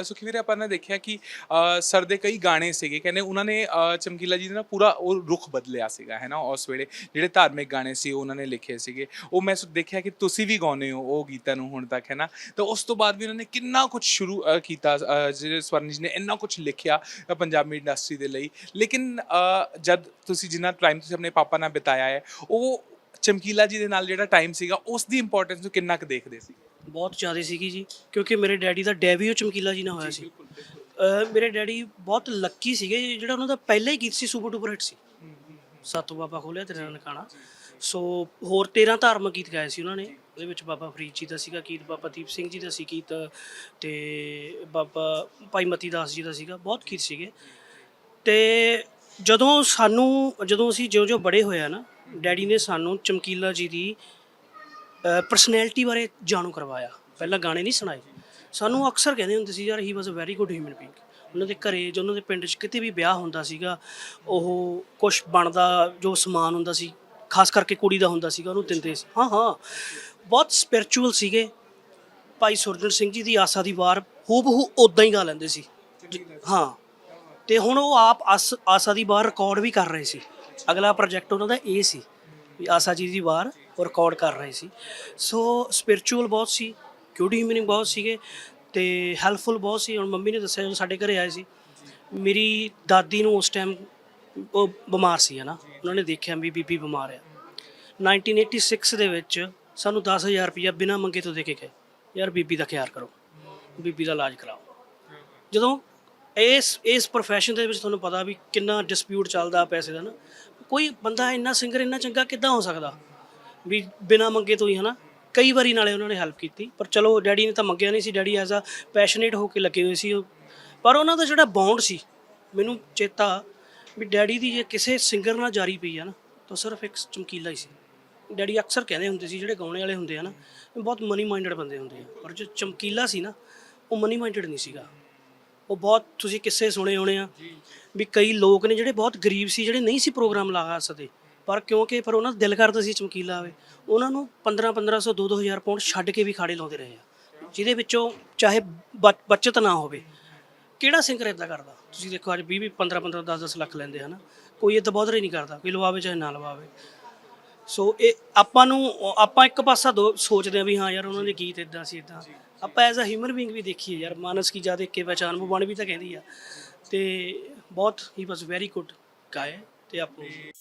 ਅ, ਸੁਖਵੀਰ ਆਪਾਂ ਨੇ ਦੇਖਿਆ ਕਿ ਸਰ ਦੇ ਕਈ ਗਾਣੇ ਸੀਗੇ ਕਹਿੰਦੇ ਉਹਨਾਂ ਨੇ ਚਮਕੀਲਾ ਜੀ ਦਾ ਨਾ ਪੂਰਾ ਉਹ ਰੁਖ ਬਦਲਿਆ ਸੀਗਾ ਹੈ ਨਾ ਉਸ ਵੇਲੇ ਜਿਹੜੇ ਧਾਰਮਿਕ ਗਾਣੇ ਸੀ ਉਹ ਉਹਨਾਂ ਨੇ ਲਿਖੇ ਸੀਗੇ। ਉਹ ਮੈਂ ਸ- ਦੇਖਿਆ ਕਿ ਤੁਸੀਂ ਵੀ ਗਾਉਂਦੇ ਹੋ ਉਹ ਗੀਤਾਂ ਨੂੰ ਹੁਣ ਤੱਕ ਹੈ ਨਾ। ਤਾਂ ਉਸ ਤੋਂ ਬਾਅਦ ਵੀ ਉਹਨਾਂ ਨੇ ਕਿੰਨਾ ਕੁਝ ਸ਼ੁਰੂ ਕੀਤਾ ਜਿਹੜੇ ਸਵਰਨ ਜੀ ਨੇ ਇੰਨਾ ਕੁਝ ਲਿਖਿਆ ਪੰਜਾਬੀ ਇੰਡਸਟਰੀ ਦੇ ਲਈ। ਲੇਕਿਨ ਜਦ ਤੁਸੀਂ ਜਿੰਨਾ ਟਾਈਮ ਤੁਸੀਂ ਆਪਣੇ ਪਾਪਾ ਨਾਲ ਬਿਤਾਇਆ ਹੈ ਉਹ ਚਮਕੀਲਾ ਜੀ ਦੇ ਨਾਲ ਜਿਹੜਾ ਟਾਈਮ ਸੀਗਾ ਉਸ ਦੀ ਇੰਪੋਰਟੈਂਸ ਨੂੰ ਕਿੰਨਾ ਕੁ ਦੇਖਦੇ ਸੀ? ਬਹੁਤ ਜ਼ਿਆਦਾ ਸੀਗੀ ਜੀ ਕਿਉਂਕਿ ਮੇਰੇ ਡੈਡੀ ਦਾ ਡੈਬਿਊ ਚਮਕੀਲਾ ਜੀ ਨਾਲ ਹੋਇਆ ਸੀ। ਅਹ ਮੇਰੇ ਡੈਡੀ ਬਹੁਤ ਲੱਕੀ ਸੀਗੇ ਜਿਹੜਾ ਉਹਨਾਂ ਦਾ ਪਹਿਲਾ ਹੀ ਗੀਤ ਸੀ ਸੁਪਰ ਡੂਪਰ ਹਿੱਟ ਸੀ। ਸਤੋ ਬਾਬਾ ਖੋਲਿਆ ਤੇਰੇ ਨਕਾਣਾ। ਸੋ ਹੋਰ 13 ਧਾਰਮਿਕ ਗੀਤ ਗਾਏ ਸੀ ਉਹਨਾਂ ਨੇ। ਉਹਦੇ ਵਿੱਚ ਬਾਬਾ ਫਰੀਦ ਜੀ ਦਾ ਸੀਗਾ ਗੀਤ ਬਾਬਾ ਦੀਪ ਸਿੰਘ ਜੀ ਦਾ ਸੀ ਗੀਤ ਤੇ ਬਾਬਾ ਭਾਈ ਮਤੀ ਦਾਸ ਜੀ ਦਾ ਸੀਗਾ ਬਹੁਤ ਗੀਤ ਸੀਗੇ। ਤੇ ਜਦੋਂ ਸਾਨੂੰ ਜਦੋਂ ਅਸੀਂ ਜਿਉਂ-ਜਿਉਂ ਬੜੇ ਹੋਇਆ ਨਾ ਡੈਡੀ ਨੇ ਸਾਨੂੰ ਚਮਕੀਲਾ ਜੀ ਦੀ ਪਰਸਨੈਲਿਟੀ ਬਾਰੇ ਜਾਣੂ ਕਰਵਾਇਆ। ਪਹਿਲਾਂ ਗਾਣੇ ਨਹੀਂ ਸੁਣਾਏ। ਸਾਨੂੰ ਅਕਸਰ ਕਹਿੰਦੇ ਹੁੰਦੇ ਸੀ ਯਾਰ he was a very good human being ਉਹਨਾਂ ਦੇ ਘਰੇ ਜੋ ਉਹਨਾਂ ਦੇ ਪਿੰਡ 'ਚ ਕਿਤੇ ਵੀ ਵਿਆਹ ਹੁੰਦਾ ਸੀਗਾ ਉਹ ਕੁਝ ਬਣਦਾ ਜੋ ਸਮਾਨ ਹੁੰਦਾ ਸੀ ਖਾਸ ਕਰਕੇ ਕੁੜੀ ਦਾ ਹੁੰਦਾ ਸੀਗਾ ਉਹਨੂੰ ਦਿੰਦੇ ਸੀ। ਹਾਂ ਹਾਂ। ਬਹੁਤ ਸਪਿਰਚੁਅਲ ਸੀਗੇ। ਭਾਈ ਸੁਰਜਨ ਸਿੰਘ ਜੀ ਦੀ ਆਸਾ ਦੀ ਵਾਰ ਹੂਬਹੂ ਉਦਾਂ ਹੀ ਗਾ ਲੈਂਦੇ ਸੀ। ਹਾਂ। ਤੇ ਹੁਣ ਉਹ ਆਪ ਆਸ- ਆਸਾ ਦੀ ਵਾਰ ਰਿਕਾਰਡ ਵੀ ਕਰ ਰਹੇ ਸੀ। ਅਗਲਾ ਪ੍ਰੋਜੈਕਟ ਉਹਨਾਂ ਦਾ ਇਹ ਸੀ। ਵੀ ਆਸਾ ਜੀ ਦੀ ਵਾਰ ਉਹ ਰਿਕਾਰਡ ਕਰ ਰਹੇ ਸੀ। ਸੋ ਸਪਿਰਚੁਅਲ ਬਹੁਤ ਸੀ ਕਿਊਟ ਹਿਊਮਨਿੰਗ ਬਹੁਤ ਸੀਗੇ ਤੇ ਹੈਲਪਫੁਲ ਬਹੁਤ ਸੀ। ਹੁਣ ਮੰਮੀ ਨੇ ਦੱਸਿਆ ਜਦੋਂ ਸਾਡੇ ਘਰੇ ਆਏ ਸੀ, ਮੇਰੀ ਦਾਦੀ ਨੂੰ ਉਸ ਟਾਈਮ ਉਹ ਬਿਮਾਰ ਸੀ, ਹਨਾ? ਉਹਨਾਂ ਨੇ ਦੇਖਿਆ ਵੀ ਬੀਬੀ ਬਿਮਾਰ ਆ। 1986 ਦੇ ਵਿੱਚ ਸਾਨੂੰ 10000 ਰੁਪਇਆ ਬਿਨਾਂ ਮੰਗੇ ਤੋਂ ਦੇ ਕੇ ਗਏ। ਯਾਰ ਬੀਬੀ ਦਾ ਖਿਆਲ ਕਰੋ, ਬੀਬੀ ਦਾ ਇਲਾਜ ਕਰਾਓ। ਜਦੋਂ ਇਸ ਇਸ profession ਦੇ ਵਿੱਚ ਤੁਹਾਨੂੰ ਪਤਾ ਵੀ ਕਿੰਨਾ ਡਿਸਪਿਊਟ ਚੱਲਦਾ ਪੈਸੇ ਦਾ ਨਾ ਕੋਈ ਬੰਦਾ ਇੰਨਾ ਸਿੰਗਰ ਇੰਨਾ ਚੰਗਾ ਕਿੱਦਾਂ ਹੋ ਸਕਦਾ? ਵੀ ਬਿਨਾ ਮੰਗੇ ਤੋਂ ਹੀ, ਹਨਾ? ਕਈ ਵਾਰੀ ਨਾਲੇ ਉਹਨਾਂ ਨੇ ਹੈਲਪ ਕੀਤੀ, ਪਰ ਚਲੋ ਡੈਡੀ ਨੇ ਤਾਂ ਮੰਗਿਆ ਨਹੀਂ ਸੀ। ਡੈਡੀ ਐਜ਼ ਆ ਪੈਸ਼ਨੇਟ ਹੋ ਕੇ ਲੱਗੇ ਹੋਏ ਸੀ ਉਹ। ਪਰ ਉਹਨਾਂ ਦਾ ਜਿਹੜਾ ਬੌਂਡ ਸੀ, ਮੈਨੂੰ ਚੇਤਾ ਵੀ ਡੈਡੀ ਦੀ ਜੇ ਕਿਸੇ ਸਿੰਗਰ ਨਾਲ ਜਾਰੀ ਪਈ ਆ ਨਾ, ਤਾਂ ਸਿਰਫ ਇੱਕ ਚਮਕੀਲਾ ਹੀ ਸੀ। ਡੈਡੀ ਅਕਸਰ ਕਹਿੰਦੇ ਹੁੰਦੇ ਸੀ, ਜਿਹੜੇ ਗਾਉਣੇ ਵਾਲੇ ਹੁੰਦੇ ਆ ਨਾ, ਬਹੁਤ ਮਨੀ ਮਾਈਂਡਡ ਬੰਦੇ ਹੁੰਦੇ ਆ। ਪਰ ਜੋ ਚਮਕੀਲਾ ਸੀ ਨਾ, ਉਹ ਮਨੀ ਮਾਈਂਡਡ ਨਹੀਂ ਸੀਗਾ। ਉਹ ਬਹੁਤ ਤੁਸੀਂ ਕਿੱਸੇ ਸੁਣੇ ਹੋਣੇ ਆ। ਵੀ ਕਈ ਲੋਕ ਨੇ ਜਿਹੜੇ ਬਹੁਤ ਗਰੀਬ ਸੀ, ਜਿਹੜੇ ਨਹੀਂ ਸੀ ਪ੍ਰੋਗਰਾਮ ਲਾ ਸਕਦੇ। ਪਰ ਕਿਉਂਕਿ ਪਰ ਉਹਨਾਂ ਦਾ ਦਿਲ ਕਰਦਾ ਸੀ ਚਮਕੀਲਾ ਆਵੇ, ਉਹਨਾਂ ਨੂੰ 15 1500 2 2000 ਪਾਉਂਡ ਛੱਡ ਕੇ ਵੀ ਖਾੜੇ ਲਾਉਂਦੇ ਰਹੇ ਆ, ਜਿਹਦੇ ਵਿੱਚੋਂ ਚਾਹੇ ਬਚ- ਬਚਤ ਨਾ ਹੋਵੇ। ਕਿਹੜਾ ਸਿੰਗਰ ਇਦਾਂ ਕਰਦਾ? ਤੁਸੀਂ ਦੇਖੋ, ਅੱਜ 20 20 15 15 10 10 ਲੱਖ ਲੈਂਦੇ, ਹਨਾ? ਕੋਈ ਇਦਾਂ ਬਹੁਤ ਨਹੀਂ ਕਰਦਾ, ਕੋਈ ਲਵਾਵੇ ਚਾਹੇ ਨਾ ਲਵਾਵੇ। ਸੋ ਇਹ ਆਪਾਂ ਨੂੰ, ਆਪਾਂ ਇੱਕ ਪਾਸਾ ਦੋ ਸੋਚਦੇ ਆ ਵੀ ਹਾਂ ਯਾਰ, ਉਹਨਾਂ ਦੇ ਗੀਤ ਇਦਾਂ ਸੀ ਇਦਾਂ ਆਪਾਂ ਐਜ਼ ਅ ਹਿਊਮਨ ਬੀਇੰਗ ਵੀ ਦੇਖੀਏ ਯਾਰ, ਮਾਨਸ ਕੀ ਜਾਦੇ ਕੇ ਪਹਿਚਾਨ ਉਹ ਬਣ ਵੀ ਤਾਂ ਕਹਿੰਦੀ ਆ। ਤੇ ਬਹੁਤ ਹੀ ਵਾਸ ਵੈਰੀ ਗੁੱਡ ਗਾਇ ਤੇ ਆਪਣੇ